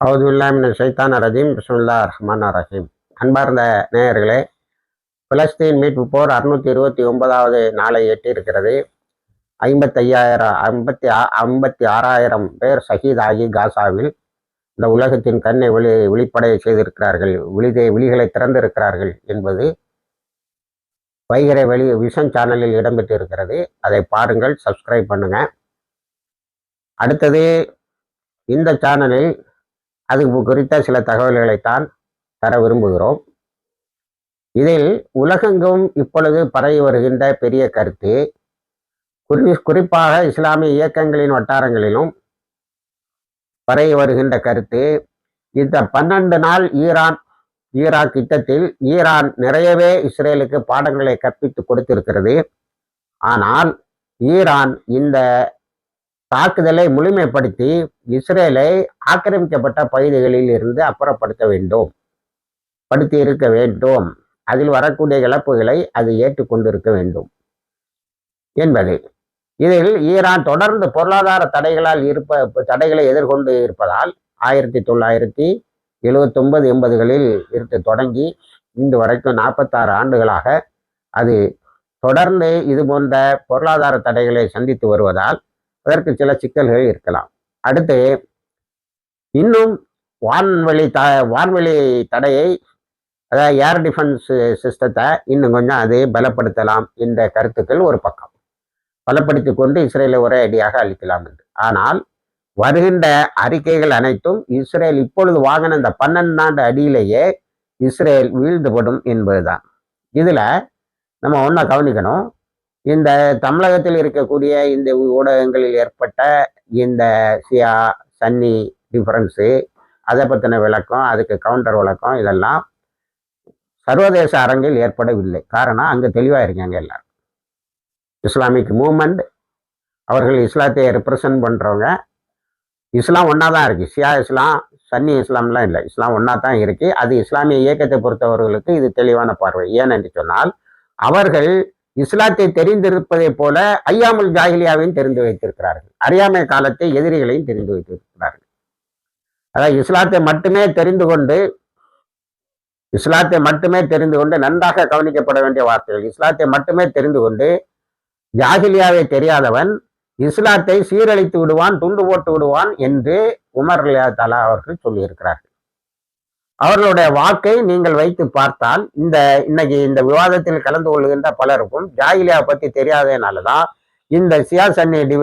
அவதுல்லாமின் சைத்தான் ரஜீம் பிஸ்முல்லா ரஹ்மான் ரஹீம் அன்பார்ந்த நேயர்களே பிலஸ்தீன் மீட்பு போர் அறுநூத்தி இருபத்தி ஒன்பதாவது நாளை எட்டி இருக்கிறது ஐம்பத்தையாயிரம் ஐம்பத்தி ஆ ஐம்பத்தி ஆறாயிரம் பேர் ஷஹீதாகி காசாவில் இந்த உலகத்தின் கண்ணை விழி விழிப்படைய செய்திருக்கிறார்கள். விழிதை விழிகளை திறந்திருக்கிறார்கள் என்பது வைகரை வெளி விஷன் சேனலில் இடம்பெற்று இருக்கிறது அதை பாருங்கள் சப்ஸ்கிரைப் பண்ணுங்க. அடுத்தது இந்த சேனலில் அது குறித்த சில தகவல்களைத்தான் தர விரும்புகிறோம். இதில் உலகெங்கும் இப்பொழுது பரவி வருகின்ற பெரிய கருத்து குறி குறிப்பாக இஸ்லாமிய இயக்கங்களின் வட்டாரங்களிலும் பரவி வருகின்ற கருத்து இந்த பன்னெண்டு நாள் ஈரான் ஈராக் யுத்தத்தில் ஈரான் நிறையவே இஸ்ரேலுக்கு பாடங்களை கற்பித்து கொடுத்திருக்கிறது. ஆனால் ஈரான் இந்த தாக்குதலை முழுமைப்படுத்தி இஸ்ரேலை ஆக்கிரமிக்கப்பட்ட பகுதிகளில் இருந்து அப்புறப்படுத்த வேண்டும். படுத்தி இருக்க வேண்டும். அதில் வரக்கூடிய இழப்புகளை அது ஏற்றுக்கொண்டிருக்க வேண்டும். என்பது. இதில் ஈரான் தொடர்ந்து பொருளாதார தடைகளால் இருப்ப தடைகளை எதிர்கொண்டு இருப்பதால் ஆயிரத்தி தொள்ளாயிரத்தி எழுவத்தொன்பது எண்பதுகளில் இருந்து தொடங்கி இன்று வரைக்கும் நாற்பத்தாறு ஆண்டுகளாக அது தொடர்ந்து இது போன்ற பொருளாதார தடைகளை சந்தித்து வருவதால் அதற்கு சில சிக்கல்கள் இருக்கலாம். அடுத்து இன்னும் வான்வெளி த வான்வெளி தடையை அதாவது ஏர் டிஃபென்ஸ் சிஸ்டத்தை இன்னும் கொஞ்சம் அது பலப்படுத்தலாம் என்ற கருத்துக்கள் ஒரு பக்கம். பலப்படுத்தி கொண்டு இஸ்ரேலை ஒரே அடியாக அளிக்கலாம் என்று. ஆனால் வருகின்ற அறிக்கைகள் அனைத்தும் இஸ்ரேல் இப்பொழுது வாங்கின இந்த பன்னெண்டாண்டு அடியிலேயே இஸ்ரேல் வீழ்ந்துபடும் என்பதுதான். இதில் நம்ம ஒன்றை கவனிக்கணும். இந்த தமிழகத்தில் இருக்கக்கூடிய இந்த ஊடகங்களில் ஏற்பட்ட இந்த சியா சன்னி டிஃபரன்ஸு அதை பற்றின விளக்கம் அதுக்கு கவுண்டர் விளக்கம் இதெல்லாம் சர்வதேச அரங்கில் ஏற்படவில்லை. காரணம் அங்கே தெளிவாக இருக்காங்க எல்லாரும். இஸ்லாமிக் மூமெண்ட் அவர்கள் இஸ்லாத்தை ரெப்ரசன்ட் பண்ணுறவங்க இஸ்லாம் ஒன்றா தான் இருக்குது ஷியா இஸ்லாம் சன்னி இஸ்லாம்லாம் இல்லை. இஸ்லாம் ஒன்றா தான் இருக்குது அது இஸ்லாமிய இயக்கத்தை பொறுத்தவர்களுக்கு இது தெளிவான பார்வை. ஏனென்று சொன்னால் அவர்கள் இஸ்லாத்தை தெரிந்திருப்பதைப் போல ஐயாமுல் ஜாகிலியாவையும் தெரிந்து வைத்திருக்கிறார்கள். அறியாமை காலத்தை எதிரிகளையும் தெரிந்து வைத்திருக்கிறார்கள். அதாவது இஸ்லாத்தை மட்டுமே தெரிந்து கொண்டு இஸ்லாத்தை மட்டுமே தெரிந்து கொண்டு நன்றாக கவனிக்கப்பட வேண்டிய வார்த்தைகள். இஸ்லாத்தை மட்டுமே தெரிந்து கொண்டு ஜாகிலியாவை தெரியாதவன் இஸ்லாத்தை சீரழித்து விடுவான் துண்டு போட்டு விடுவான் என்று உமர் தலா அவர்கள் சொல்லியிருக்கிறார்கள். அவர்களுடைய வாக்கை நீங்கள் வைத்து பார்த்தால் இந்த இன்னைக்கு இந்த விவாதத்தில் கலந்து கொள்கின்ற பலருக்கும் ஜாகிலியா பத்தி தெரியாததுனாலதான் இந்த சியா சன்னி டி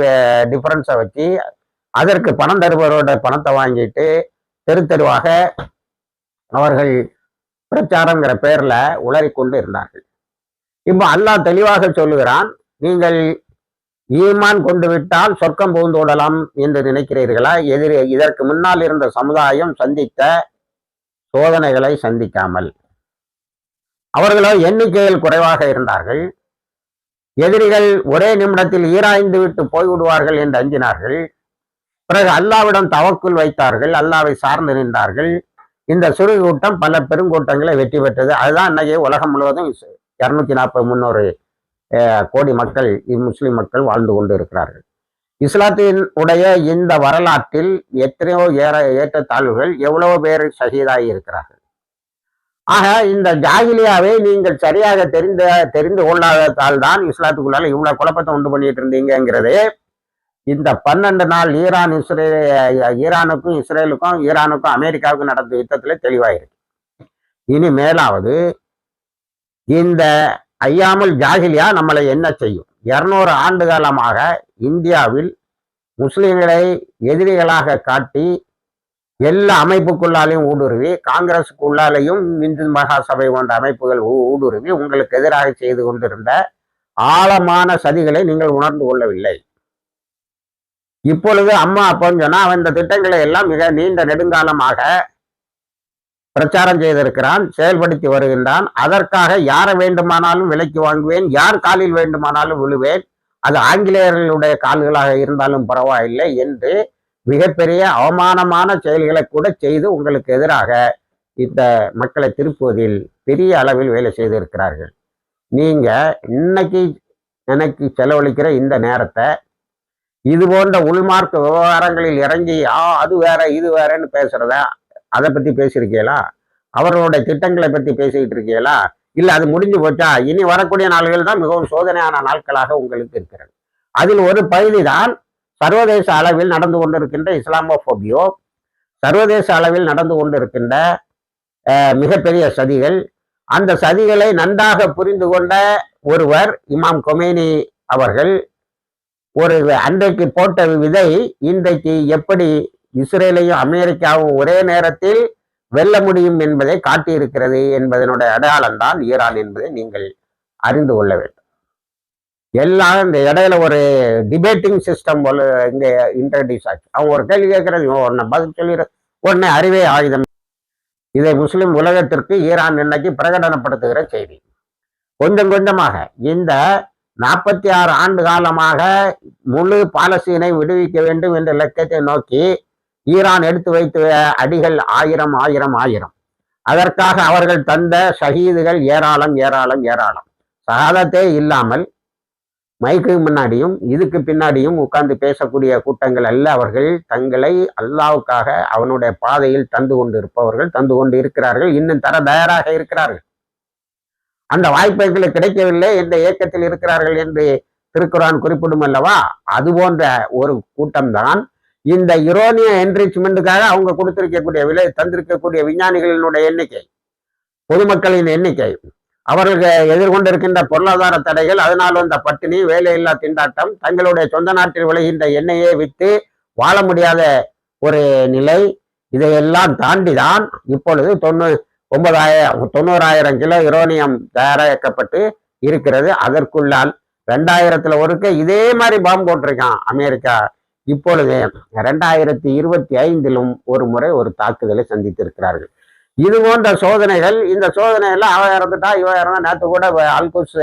டிஃபரன்ஸை வச்சு அதற்கு பணம் தருபவரோட பணத்தை வாங்கிட்டு தெரு தெருவாக அவர்கள் பிரச்சாரங்கிற பெயரில் உளறி கொண்டு இருந்தார்கள். இப்போ அல்லாஹ் தெளிவாக சொல்லுகிறான் நீங்கள் ஈமான் கொண்டு விட்டால் சொர்க்கம் புகுந்து விடலாம் என்று நினைக்கிறீர்களா? எதிரி இதற்கு முன்னால் இருந்த சமுதாயம் சந்தித்த சோதனைகளை சந்திக்காமல். அவர்களோ எண்ணிக்கையில் குறைவாக இருந்தார்கள். எதிரிகள் ஒரே நிமிடத்தில் ஈராய்ந்து விட்டு போய்விடுவார்கள் என்று அஞ்சினார்கள். பிறகு அல்லாவிடம் தவக்குள் வைத்தார்கள். அல்லாவை சார்ந்து நின்றார்கள். இந்த சுருகு கூட்டம் பல பெருங்கூட்டங்களை வெற்றி பெற்றது. அதுதான் அன்னைக்கு உலகம் முழுவதும் இரநூத்தி நாற்பது முன்னூறு கோடி மக்கள் முஸ்லிம் மக்கள் வாழ்ந்து கொண்டு இருக்கிறார்கள். இஸ்லாத்தின் உடைய இந்த வரலாற்றில் எத்தனையோ ஏற ஏற்றத்தாழ்வுகள் எவ்வளவு பேர் சகிதாகி இருக்கிறார்கள்? ஆக இந்த ஜாகிலியாவை நீங்கள் சரியாக தெரிந்த தெரிந்து கொள்ளாததால் தான் இஸ்லாத்துக்குள்ளால இவ்வளவு குழப்பத்தை உண்டு பண்ணிட்டு இருந்தீங்கிறது இந்த பன்னெண்டு நாள் ஈரான் இஸ்ரே ஈரானுக்கும் இஸ்ரேலுக்கும் ஈரானுக்கும் அமெரிக்காவுக்கும் நடந்த யுத்தத்தில் தெளிவாயிருக்கு. இனி மேலாவது இந்த ஐயாமல் ஜாகிலியா நம்மளை என்ன செய்யும்? இருநூறு ஆண்டு காலமாக இந்தியாவில் முஸ்லிம்களை எதிரிகளாக காட்டி எல்லா அமைப்புக்குள்ளாலையும் ஊடுருவி காங்கிரஸுக்குள்ளாலேயும் இந்து மகாசபை போன்ற அமைப்புகள் ஊடுருவி உங்களுக்கு எதிராக செய்து கொண்டிருந்த ஆழமான சதிகளை நீங்கள் உணர்ந்து கொள்ளவில்லை. இப்பொழுது அம்மா அப்போன்னு சொன்னால் அவன் இந்த திட்டங்களை எல்லாம் மிக நீண்ட நெடுங்காலமாக பிரச்சாரம் செய்திருக்கிறான் செயல்படுத்தி வருகின்றான். அதற்காக யாரை வேண்டுமானாலும் விலைக்கு வாங்குவேன் யார் காலில் வேண்டுமானாலும் விழுவேன். அது ஆங்கிலேயர்களுடைய கால்களாக இருந்தாலும் பரவாயில்லை என்று மிகப்பெரிய அவமானமான செயல்களை கூட செய்து உங்களுக்கு எதிராக இந்த மக்களை திருப்புவதில் பெரிய அளவில் வேலை செய்திருக்கிறார்கள். நீங்க இன்னைக்கு எனக்கு செலவழிக்கிற இந்த நேரத்தை இது போன்ற உள்மார்க்க விவகாரங்களில் இறங்கி ஆ அது வேற இது வேறன்னு பேசுறத அதை பத்தி பேசியிருக்கீங்களா? அவர்களுடைய திட்டங்களை பத்தி பேசிக்கிட்டு இருக்கீங்களா இல்ல அது முடிஞ்சு போச்சா? இனி வரக்கூடிய நாள்கள் தான் மிகவும் சோதனையான நாட்களாக உங்களுக்கு இருக்கிறது. அதில் ஒரு பகுதி தான் சர்வதேச அளவில் நடந்து கொண்டிருக்கின்ற இஸ்லாமோபோபியோ சர்வதேச அளவில் நடந்து கொண்டிருக்கின்ற அஹ், மிகப்பெரிய சதிகள். அந்த சதிகளை நன்றாக புரிந்து கொண்ட ஒருவர் இமாம் கொமேனி அவர்கள் ஒரு அன்றைக்கு போட்ட விதை இன்றைக்கு எப்படி இஸ்ரேலையும் அமெரிக்காவும் ஒரே நேரத்தில் வெல்ல முடியும் என்பதை காட்டியிருக்கிறது என்பதனுடைய அடையாளம் தான் ஈரான் என்பதை நீங்கள் அறிந்து கொள்ள வேண்டும். எல்லாம் இந்த இடையில ஒரு டிபேட்டிங் சிஸ்டம் போல இங்க இன்ட்ரடியூஸ் ஆச்சு. அவங்க ஒரு கேள்வி கேட்கறது இவன் உடனே பதில் சொல்லிடு உடனே அறிவே ஆயுதம். இதை முஸ்லிம் உலகத்திற்கு ஈரான் இன்னைக்கு பிரகடனப்படுத்துகிற செய்தி. கொஞ்சம் கொஞ்சமாக இந்த நாற்பத்தி ஆறு ஆண்டு காலமாக முழு பாலஸ்தீனை விடுவிக்க வேண்டும் என்ற இலக்கியத்தை நோக்கி ஈரான் எடுத்து வைத்த அடிகள் ஆயிரம் ஆயிரம் ஆயிரம். அதற்காக அவர்கள் தந்த ஷஹீதுகள் ஏராளம் ஏராளம் ஏராளம். சகாதத்தே இல்லாமல் மைக்கு முன்னாடியும் இதுக்கு பின்னாடியும் உட்கார்ந்து பேசக்கூடிய கூட்டங்கள் அல்ல. அவர்கள் தங்களை அல்லாவுக்காக அவனுடைய பாதையில் தந்து கொண்டு இருப்பவர்கள் தந்து கொண்டு இருக்கிறார்கள் இன்னும் தர தயாராக இருக்கிறார்கள். அந்த வாய்ப்புகளுக்கு கிடைக்கவில்லை. இந்த இயக்கத்தில் இருக்கிறார்கள் என்று திருக்குறான் குறிப்பிடும் அல்லவா? அது போன்ற ஒரு கூட்டம்தான் இந்த யுரோனிய என்ரிச்மெண்ட்டுக்காக அவங்க கொடுத்திருக்கக்கூடிய விலை தந்திருக்கக்கூடிய விஞ்ஞானிகளினுடைய எண்ணிக்கை பொதுமக்களின் எண்ணிக்கை அவர்கள் எதிர்கொண்டிருக்கின்ற பொருளாதார தடைகள் அதனால் வந்த பட்டினி வேலையில்லா திண்டாட்டம் தங்களுடைய சொந்த நாட்டில் விளைகின்ற எண்ணெயை விற்று வாழ முடியாத ஒரு நிலை இதையெல்லாம் தாண்டிதான் இப்பொழுது தொண்ணூ ஒன்பதாயிரம் தொண்ணூறாயிரம் கிலோ யுரோனியம் தயாரிக்கப்பட்டு இருக்கிறது. அதற்குள்ளால் ரெண்டாயிரத்துல ஒருக்க இதே மாதிரி பாம்பு போட்டிருக்கான் அமெரிக்கா இப்பொழுது ரெண்டாயிரத்தி இருபத்தி ஐந்திலும் ஒரு முறை ஒரு தாக்குதலை சந்தித்திருக்கிறார்கள். இது போன்ற சோதனைகள் இந்த சோதனையெல்லாம் அவ இறந்துட்டா இவன் இறந்தா நேற்று கூட அல்குஸ்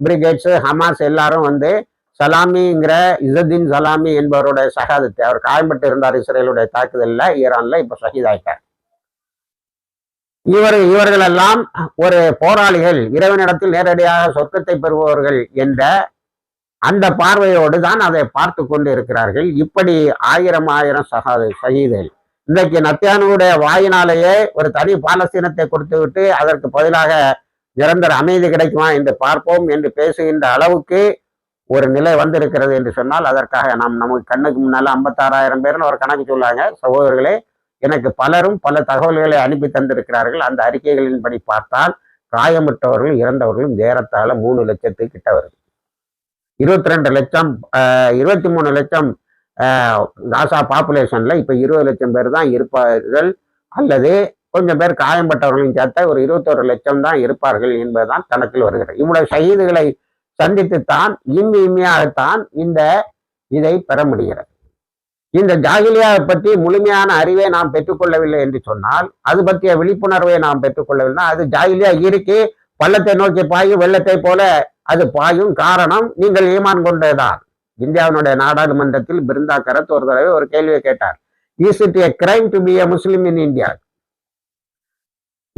பிரிகேட்ஸ் ஹமாஸ் எல்லாரும் வந்து சலாமிங்கிற இசதீன் சலாமி என்பவருடைய சகாதத்தை அவர் காயம்பட்டு இருந்தார் இஸ்ரேலுடைய தாக்குதலில் ஈரான்ல இப்ப ஷஹீதாயிட்டார். இவர் இவர்களெல்லாம் ஒரு போராளிகள் இறைவனிடத்தில் நேரடியாக சொர்க்கத்தை பெறுபவர்கள் என்ற அந்த பார்வையோடு தான் அதை பார்த்து கொண்டு இருக்கிறார்கள் இப்படி ஆயிரம் ஆயிரம் சகா ஷஹீதுகள் இன்றைக்கு நத்தியானுடைய வாயினாலேயே ஒரு தனி பாலஸ்தீனத்தை கொடுத்து விட்டு அதற்கு பதிலாக நிரந்தர அமைதி கிடைக்குமா என்று பார்ப்போம் என்று பேசுகின்ற அளவுக்கு ஒரு நிலை வந்திருக்கிறது என்று சொன்னால் அதற்காக நாம் நமக்கு கண்ணுக்கு முன்னால ஐம்பத்தாறாயிரம் பேர்னு ஒரு கணக்கு சொல்லாங்க. சகோதரர்களே எனக்கு பலரும் பல தகவல்களை அனுப்பி தந்திருக்கிறார்கள். அந்த அறிக்கைகளின்படி பார்த்தால் காயமுற்றவர்கள் இறந்தவர்களும் ஏறத்தாழ மூணு லட்சத்துக்கு கிட்ட வருது. இருபத்தி ரெண்டு லட்சம் இருபத்தி மூணு லட்சம் காசா பாப்புலேஷன்ல இப்போ இருபது லட்சம் பேர் தான் இருப்பார்கள். அல்லது கொஞ்சம் பேர் காயம்பட்டவர்களையும் சேர்த்தா ஒரு இருபத்தொரு லட்சம் தான் இருப்பார்கள் என்பதுதான் கணக்கில் வருகிறது. இவ்வளவு சகிதுகளை சந்தித்துத்தான் இம்மி இம்மியாகத்தான் இந்த இதை பெற முடிகிறது. இந்த ஜாகிலியாவை பற்றி முழுமையான அறிவை நாம் பெற்றுக்கொள்ளவில்லை என்று சொன்னால் அது பற்றிய விழிப்புணர்வை நாம் பெற்றுக்கொள்ளவில்லை. அது ஜாகிலியா இருக்கு பள்ளத்தை நோக்கி பாயும் வெள்ளத்தை போல அது பாயும் காரணம் நீங்கள் ஈமான் கொண்டதுதான் இந்தியாவினுடைய நாடாளுமன்றத்தில் பிருந்தா கரத் ஒரு தடவை ஒரு கேள்வியை கேட்டார். Is it a crime to be a Muslim in India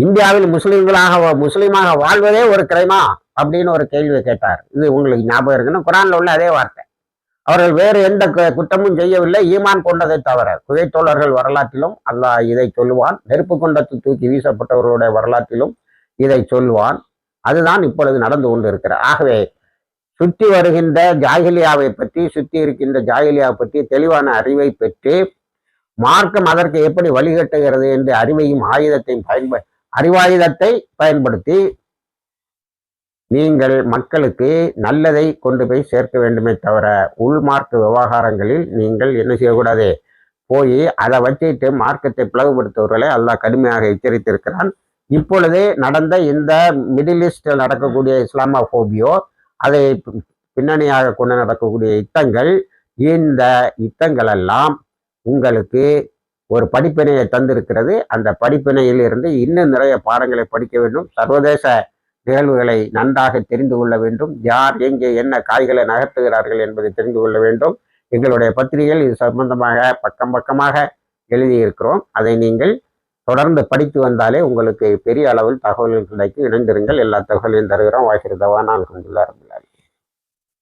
இந்தியாவில் முஸ்லிம்களாக முஸ்லிமாக வாழ்வதே ஒரு கிரைமா அப்படின்னு ஒரு கேள்வியை கேட்டார். இது உங்களுக்கு ஞாபகம் இருக்குன்னு குரான்ல உள்ள அதே வார்த்தை. அவர்கள் வேறு எந்த குற்றமும் செய்யவில்லை ஈமான் கொண்டதை தவிர. குகைத்தோழர்கள் வரலாற்றிலும் அல்லாஹ் இதை சொல்லுவான். நெருப்பு கொண்டத்து தூக்கி வீசப்பட்டவர்களுடைய வரலாற்றிலும் இதை சொல்வான் அதுதான் இப்பொழுது நடந்து கொண்டிருக்கிற ஆகவே சுற்றி வருகின்ற ஜாகிலியாவை பற்றி சுற்றி இருக்கின்ற ஜாகிலியாவை பற்றி தெளிவான அறிவை பெற்று மார்க்கம் அதற்கு எப்படி வழிகட்டுகிறது என்ற அறிவையும் ஆயுதத்தையும் பயன்ப அறிவாயுதத்தை பயன்படுத்தி நீங்கள் மக்களுக்கு நல்லதை கொண்டு போய் சேர்க்க வேண்டுமே தவிர உள்மார்க்க விவகாரங்களில் நீங்கள் என்ன செய்யக்கூடாது? போய் அதை வச்சுட்டு மார்க்கத்தை பிளவுபடுத்துவர்களை அல்லாஹ் கடுமையாக எச்சரித்திருக்கிறான். இப்பொழுது நடந்த இந்த மிடில் ஈஸ்டில் நடக்கக்கூடிய இஸ்லாமோபியோ அதை பின்னணியாக கொண்டு நடக்கக்கூடிய யுத்தங்கள் இந்த யுத்தங்கள் எல்லாம் உங்களுக்கு ஒரு படிப்பினையை தந்திருக்கிறது. அந்த படிப்பினையில் இருந்து இன்னும் நிறைய பாடங்களை படிக்க வேண்டும். சர்வதேச நிகழ்வுகளை நன்றாக தெரிந்து கொள்ள வேண்டும். யார் எங்கே என்ன காய்களை நகர்த்துகிறார்கள் என்பதை தெரிந்து கொள்ள வேண்டும். எங்களுடைய பத்திரிகைகள் இது சம்பந்தமாக பக்கம் பக்கமாக எழுதியிருக்கிறோம். அதை நீங்கள் தொடர்ந்து படித்து வந்தாலே உங்களுக்கு பெரிய அளவில் தகவல்கள் கிடைக்கும். இணைந்திருங்கள். எல்லா தகவலையும் தருகிறோம். வாய்ஸ் தவானால் கொண்டுள்ளார்கள்